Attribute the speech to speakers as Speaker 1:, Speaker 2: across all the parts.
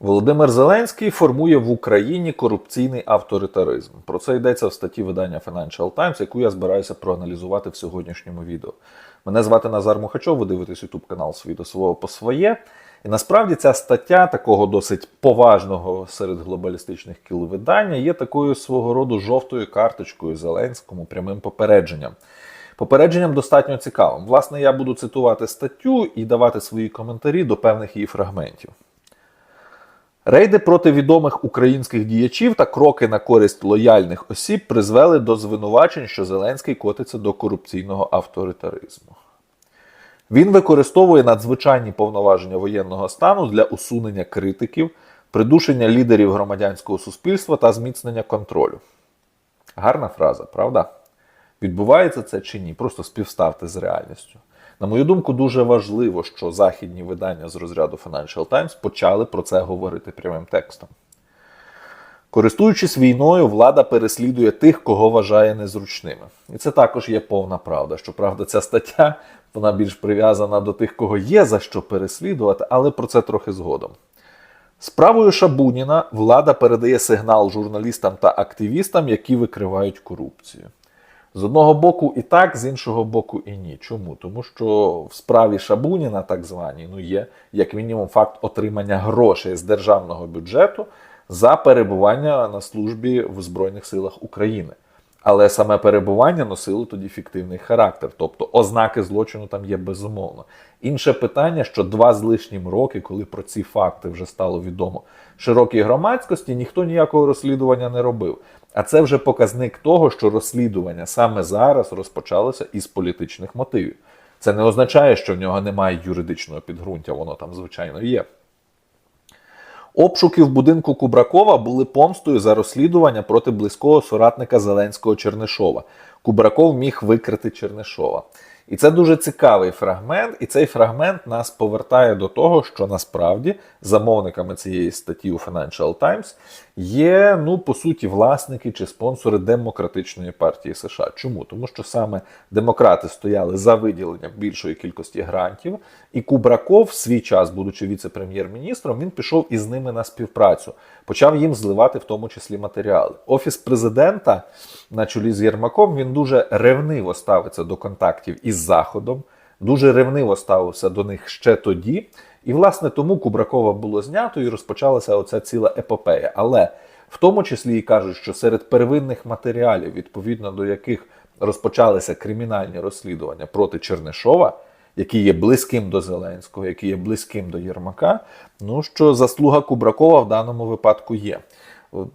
Speaker 1: Володимир Зеленський формує в Україні корупційний авторитаризм. Про це йдеться в статті видання Financial Times, яку я збираюся проаналізувати в сьогоднішньому відео. Мене звати Назар Мухачов, ви дивитесь YouTube канал «Свій свого по своє. І насправді ця стаття такого досить поважного серед глобалістичних кіл видання є такою свого роду жовтою карточкою Зеленському прямим попередженням. Попередженням достатньо цікавим. Власне, я буду цитувати статтю і давати свої коментарі до певних її фрагментів. Рейди проти відомих українських діячів та кроки на користь лояльних осіб призвели до звинувачень, що Зеленський котиться до корупційного авторитаризму. Він використовує надзвичайні повноваження воєнного стану для усунення критиків, придушення лідерів громадянського суспільства та зміцнення контролю. Гарна фраза, правда? Відбувається це чи ні? Просто співставте з реальністю. На мою думку, дуже важливо, що західні видання з розряду Financial Times почали про це говорити прямим текстом. Користуючись війною, влада переслідує тих, кого вважає незручними. І це також є повна правда. Щоправда, ця стаття вона більш прив'язана до тих, кого є за що переслідувати, але про це трохи згодом. Справою Шабуніна влада передає сигнал журналістам та активістам, які викривають корупцію. З одного боку і так, з іншого боку і ні. Чому? Тому що в справі Шабуніна, так званій, ну є як мінімум факт отримання грошей з державного бюджету за перебування на службі в Збройних силах України. Але саме перебування носило тоді фіктивний характер, тобто ознаки злочину там є безумовно. Інше питання, що два з лишнім роки, коли про ці факти вже стало відомо широкій громадськості, ніхто ніякого розслідування не робив. А це вже показник того, що розслідування саме зараз розпочалося із політичних мотивів. Це не означає, що в нього немає юридичного підґрунтя, воно там, звичайно, є. Обшуки в будинку Кубракова були помстою за розслідування проти близького соратника Зеленського Чернишова. Кубраков міг викрити Чернишова. І це дуже цікавий фрагмент, і цей фрагмент нас повертає до того, що насправді замовниками цієї статті у Financial Times є, ну, по суті, власники чи спонсори демократичної партії США. Чому? Тому що саме демократи стояли за виділенням більшої кількості грантів, і Кубраков в свій час, будучи віце-прем'єр-міністром, він пішов із ними на співпрацю, почав їм зливати в тому числі матеріали. Офіс президента на чолі з Єрмаком він дуже ревниво ставиться до контактів із Заходом, дуже ревниво ставився до них ще тоді. І, власне, тому Кубракова було знято і розпочалася оця ціла епопея. Але в тому числі і кажуть, що серед первинних матеріалів, відповідно до яких розпочалися кримінальні розслідування проти Чернишова, який є близьким до Зеленського, який є близьким до Єрмака, ну що заслуга Кубракова в даному випадку є.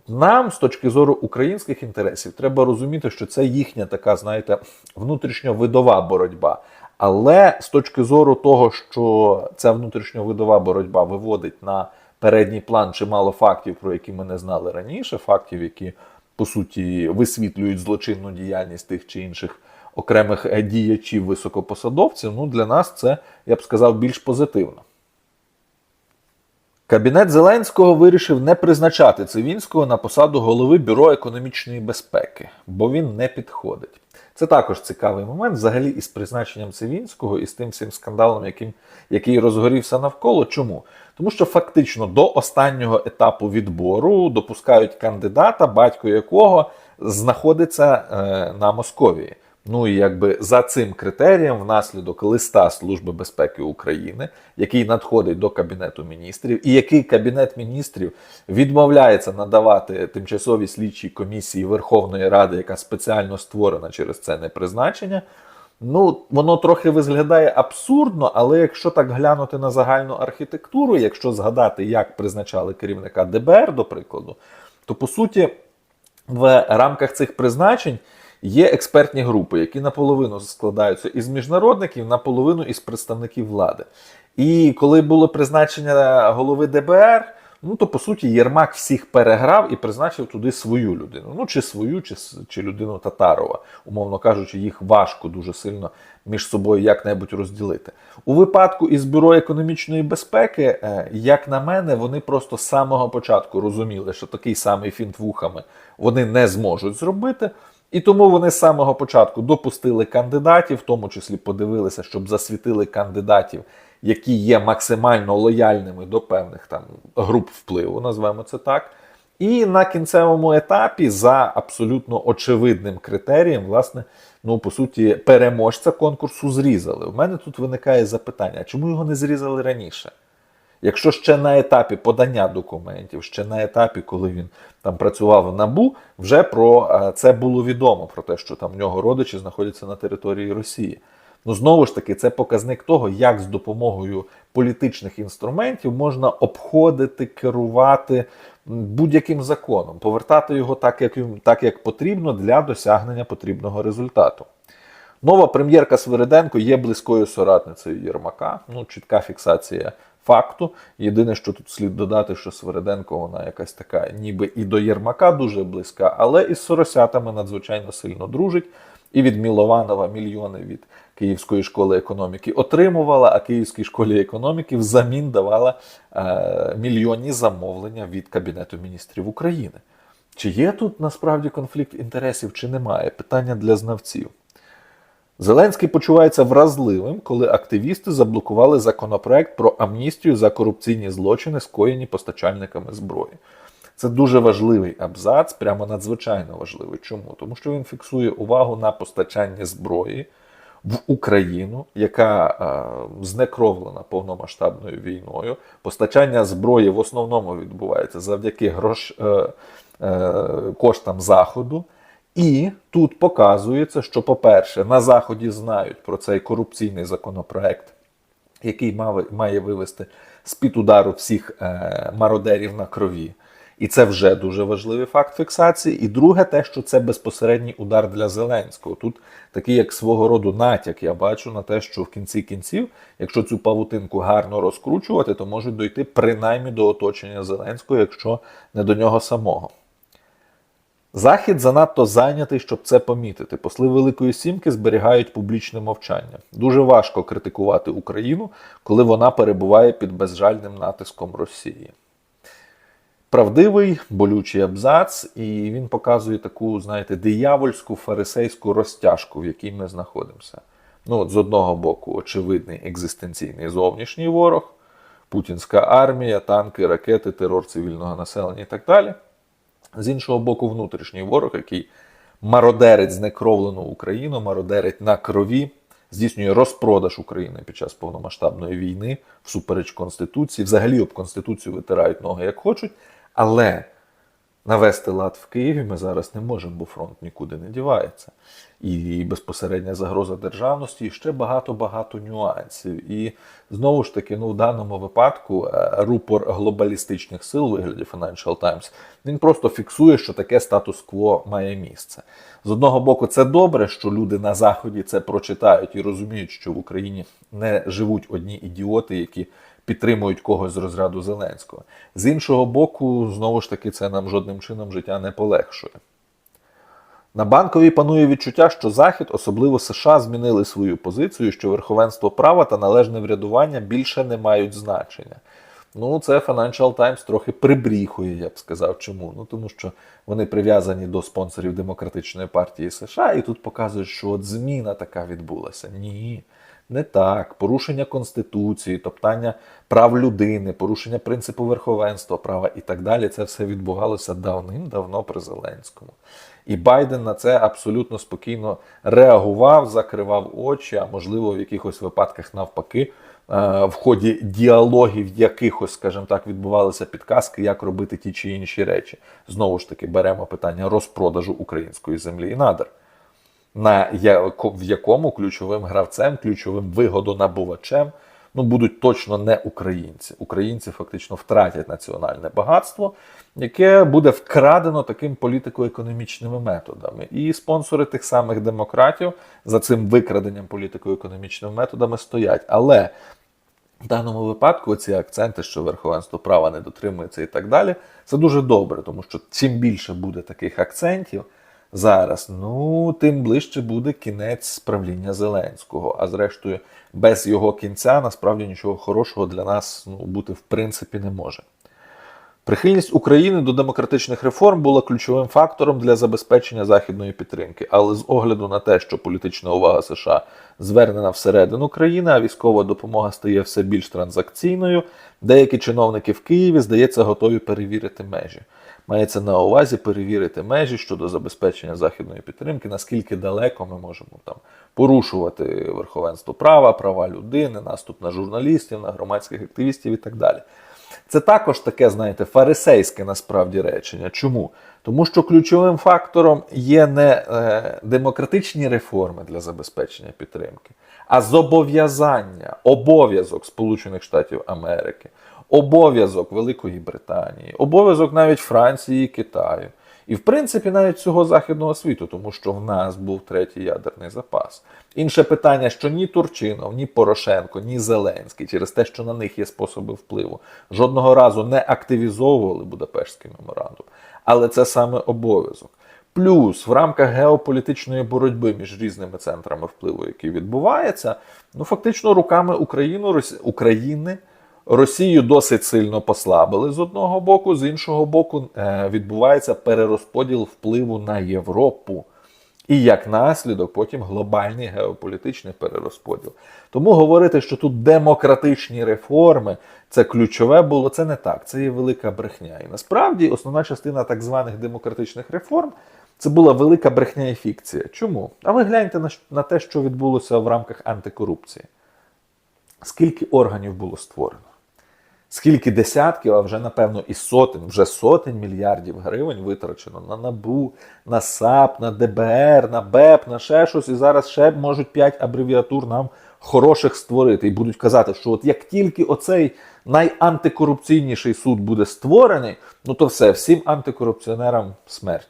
Speaker 1: Нам, з точки зору українських інтересів, треба розуміти, що це їхня така, знаєте, внутрішньовидова боротьба. Але з точки зору того, що ця внутрішньовидова боротьба виводить на передній план чимало фактів, про які ми не знали раніше, фактів, які по суті висвітлюють злочинну діяльність тих чи інших окремих е, діячів високопосадовців, ну для нас це, я б сказав, більш позитивно. Кабінет Зеленського вирішив не призначати Цивінського на посаду голови Бюро економічної безпеки, бо він не підходить. Це також цікавий момент взагалі із призначенням Цивінського і з тим всім скандалом, яким, який розгорівся навколо. Чому? Тому що фактично до останнього етапу відбору допускають кандидата, батько якого знаходиться е, на Московії. Ну і якби за цим критерієм, внаслідок листа Служби безпеки України, який надходить до Кабінету міністрів, і який Кабінет міністрів відмовляється надавати тимчасовій слідчій комісії Верховної Ради, яка спеціально створена через це непризначення. Ну, воно трохи виглядає абсурдно, але якщо так глянути на загальну архітектуру, якщо згадати, як призначали керівника ДБР, до прикладу, то по суті в рамках цих призначень. Є експертні групи, які наполовину складаються із міжнародників, наполовину із представників влади. І коли було призначення голови ДБР, ну то по суті Єрмак всіх переграв і призначив туди свою людину. Ну чи свою, чи, чи людину Татарова, умовно кажучи, їх важко дуже сильно між собою як-небудь розділити. У випадку із бюро економічної безпеки, е, як на мене, вони просто з самого початку розуміли, що такий самий фінт вухами вони не зможуть зробити. І тому вони з самого початку допустили кандидатів, в тому числі подивилися, щоб засвітили кандидатів, які є максимально лояльними до певних там груп впливу, назвемо це так. І на кінцевому етапі за абсолютно очевидним критерієм, власне, ну по суті, переможця конкурсу зрізали. У мене тут виникає запитання: чому його не зрізали раніше? Якщо ще на етапі подання документів, ще на етапі, коли він там працював в набу, вже про е, це було відомо, про те, що там в нього родичі знаходяться на території Росії. Ну знову ж таки, це показник того, як з допомогою політичних інструментів можна обходити, керувати будь-яким законом, повертати його так, як, так, як потрібно для досягнення потрібного результату. Нова прем'єрка Свириденко є близькою соратницею Єрмака. Ну, чітка фіксація факту. Єдине, що тут слід додати, що Свириденко вона якась така, ніби і до Єрмака дуже близька, але із соросятами надзвичайно сильно дружить. І від Мілованова мільйони від Київської школи економіки отримувала, а Київській школі економіки взамін давала е, мільйонні замовлення від Кабінету міністрів України. Чи є тут насправді конфлікт інтересів, чи немає? Питання для знавців. Зеленський почувається вразливим, коли активісти заблокували законопроект про амністію за корупційні злочини, скоєні постачальниками зброї. Це дуже важливий абзац, прямо надзвичайно важливий. Чому? Тому що він фіксує увагу на постачання зброї в Україну, яка е, знекровлена повномасштабною війною. Постачання зброї в основному відбувається завдяки грош, е, е, коштам Заходу. І тут показується, що, по-перше, на Заході знають про цей корупційний законопроект, який мав- має вивести з-під удару всіх е, мародерів на крові. І це вже дуже важливий факт фіксації. І друге, те, що це безпосередній удар для Зеленського. Тут такий, як свого роду натяк, я бачу на те, що в кінці кінців, якщо цю павутинку гарно розкручувати, то можуть дойти принаймні до оточення Зеленського, якщо не до нього самого. Захід занадто зайнятий, щоб це помітити. Посли Великої Сімки зберігають публічне мовчання. Дуже важко критикувати Україну, коли вона перебуває під безжальним натиском Росії. Правдивий, болючий абзац, і він показує таку, знаєте, диявольську фарисейську розтяжку, в якій ми знаходимося. Ну, от з одного боку, очевидний екзистенційний зовнішній ворог, путінська армія, танки, ракети, терор цивільного населення і так далі. З іншого боку, внутрішній ворог, який мародерить знекровлену Україну, мародерить на крові, здійснює розпродаж України під час повномасштабної війни, всупереч Конституції. Взагалі об Конституцію витирають ноги як хочуть. Але навести лад в Києві ми зараз не можемо, бо фронт нікуди не дівається. І безпосередня загроза державності, і ще багато-багато нюансів. І знову ж таки, ну в даному випадку е, рупор глобалістичних сил вигляді Financial Times, він просто фіксує, що таке статус-кво має місце. З одного боку, це добре, що люди на заході це прочитають і розуміють, що в Україні не живуть одні ідіоти, які підтримують когось з розряду Зеленського. З іншого боку, знову ж таки, це нам жодним чином життя не полегшує. На банковій панує відчуття, що Захід, особливо США, змінили свою позицію, що верховенство права та належне врядування більше не мають значення. Ну, це Financial Times трохи прибріхує, я б сказав, чому. Ну тому що вони прив'язані до спонсорів Демократичної партії США, і тут показують, що от зміна така відбулася. Ні, не так. Порушення конституції, топтання прав людини, порушення принципу верховенства права і так далі. Це все відбувалося давним-давно при Зеленському. І Байден на це абсолютно спокійно реагував, закривав очі, а можливо, в якихось випадках навпаки, е, в ході діалогів якихось, скажімо так, відбувалися підказки, як робити ті чи інші речі. Знову ж таки, беремо питання розпродажу української землі і надр. На в якому ключовим гравцем, ключовим вигодонабувачем ну, будуть точно не українці. Українці фактично втратять національне багатство, яке буде вкрадено таким політико-економічними методами. І спонсори тих самих демократів за цим викраденням політико-економічними методами стоять. Але в даному випадку ці акценти, що верховенство права не дотримується і так далі, це дуже добре, тому що чим більше буде таких акцентів зараз, ну тим ближче буде кінець правління Зеленського. А зрештою, без його кінця насправді нічого хорошого для нас ну, бути в принципі не може. Прихильність України до демократичних реформ була ключовим фактором для забезпечення західної підтримки, але з огляду на те, що політична увага США звернена всередину країни, а військова допомога стає все більш транзакційною, деякі чиновники в Києві, здається, готові перевірити межі. Мається на увазі перевірити межі щодо забезпечення західної підтримки, наскільки далеко ми можемо там порушувати верховенство права, права людини, наступ на журналістів, на громадських активістів і так далі. Це також таке, знаєте, фарисейське насправді речення. Чому? Тому що ключовим фактором є не е, демократичні реформи для забезпечення підтримки, а зобов'язання, обов'язок Сполучених Штатів Америки, обов'язок Великої Британії, обов'язок навіть Франції і Китаю. І, в принципі, навіть всього західного світу, тому що в нас був третій ядерний запас. Інше питання, що ні Турчинов, ні Порошенко, ні Зеленський, через те, що на них є способи впливу, жодного разу не активізовували Будапештський меморандум. Але це саме обов'язок. Плюс в рамках геополітичної боротьби між різними центрами впливу, які відбуваються, ну фактично руками Україну. України. Росію досить сильно послабили з одного боку, з іншого боку, е, відбувається перерозподіл впливу на Європу. І як наслідок, потім глобальний геополітичний перерозподіл. Тому говорити, що тут демократичні реформи це ключове було, це не так. Це є велика брехня. І насправді основна частина так званих демократичних реформ це була велика брехня і фікція. Чому? А ви гляньте на, на те, що відбулося в рамках антикорупції. Скільки органів було створено? Скільки десятків, а вже напевно і сотень, вже сотень мільярдів гривень витрачено на НАБУ, на САП, на ДБР, на БЕП, на ще щось. І зараз ще можуть 5 абревіатур нам хороших створити. І будуть казати, що от як тільки оцей найантикорупційніший суд буде створений, ну то все, всім антикорупціонерам смерть.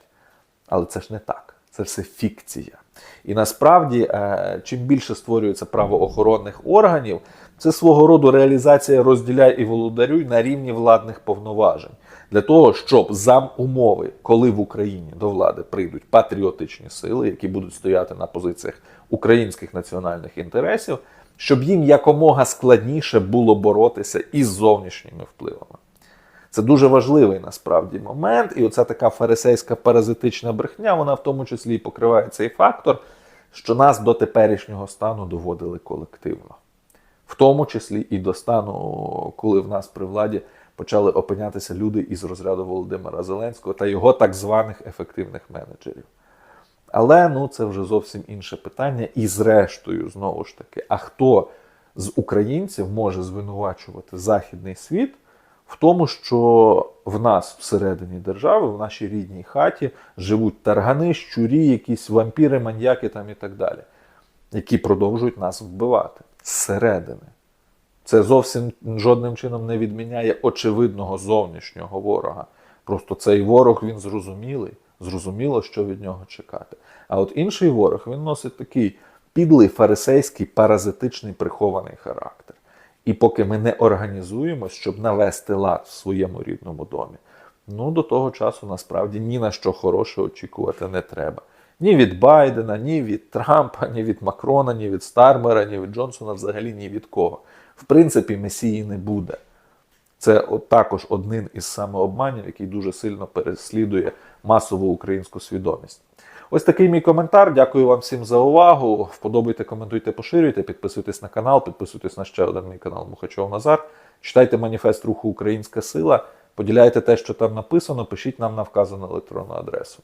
Speaker 1: Але це ж не так. Це все фікція. І насправді, е, чим більше створюється правоохоронних органів, це свого роду реалізація розділяй і володарюй на рівні владних повноважень для того, щоб за умови, коли в Україні до влади прийдуть патріотичні сили, які будуть стояти на позиціях українських національних інтересів, щоб їм якомога складніше було боротися із зовнішніми впливами. Це дуже важливий насправді момент, і оця така фарисейська паразитична брехня, вона в тому числі і покриває цей фактор, що нас до теперішнього стану доводили колективно. В тому числі і до стану, коли в нас при владі почали опинятися люди із розряду Володимира Зеленського та його так званих ефективних менеджерів. Але ну це вже зовсім інше питання. І зрештою, знову ж таки, а хто з українців може звинувачувати Західний світ в тому, що в нас всередині держави, в нашій рідній хаті живуть таргани, щурі, якісь вампіри, маньяки там і так далі, які продовжують нас вбивати зсередини. Це зовсім жодним чином не відміняє очевидного зовнішнього ворога. Просто цей ворог він зрозумілий, зрозуміло, що від нього чекати. А от інший ворог він носить такий підлий фарисейський, паразитичний прихований характер. І поки ми не організуємось, щоб навести лад в своєму рідному домі, ну до того часу насправді ні на що хороше очікувати не треба. Ні від Байдена, ні від Трампа, ні від Макрона, ні від Стармера, ні від Джонсона, взагалі ні від кого. В принципі, Месії не буде. Це також один із самообманів, який дуже сильно переслідує масову українську свідомість. Ось такий мій коментар. Дякую вам всім за увагу. Вподобайте, коментуйте, поширюйте, підписуйтесь на канал, підписуйтесь на ще один мій канал Мухачов Назар. Читайте маніфест руху Українська Сила, поділяйте те, що там написано, пишіть нам на вказану електронну адресу.